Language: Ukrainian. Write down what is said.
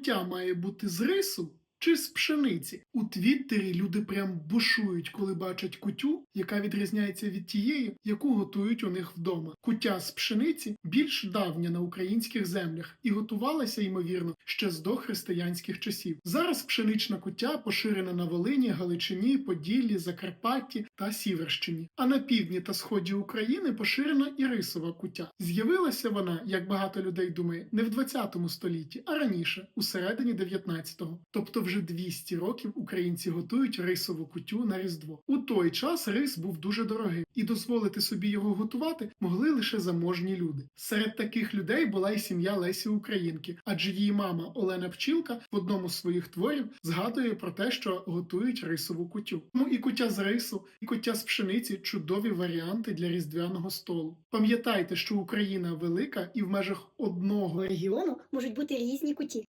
куття має бути з рису чи з пшениці? У Твіттері люди прям бушують, коли бачать кутю, яка відрізняється від тієї, яку готують у них вдома. Куття з пшениці більш давня на українських землях і готувалася, ймовірно, ще з дохристиянських часів. Зараз пшенична куття поширена на Волині, Галичині, Поділлі, Закарпатті та Сіверщині. А на півдні та сході України поширена і рисова куття. З'явилася вона, як багато людей думає, не в 20 столітті, а раніше, у середині 19-го. Тобто вже 200 років українці готують рисову кутю на Різдво. У той час рис був дуже дорогий, і дозволити собі його готувати могли лише заможні люди. Серед таких людей була й сім'я Лесі Українки, адже її мама Олена Пчілка в одному з своїх творів згадує про те, що готують рисову кутю. Ну і кутя з рису, і кутя з пшениці чудові варіанти для різдвяного столу. Пам'ятайте, що Україна велика і в межах одного регіону можуть бути різні куті.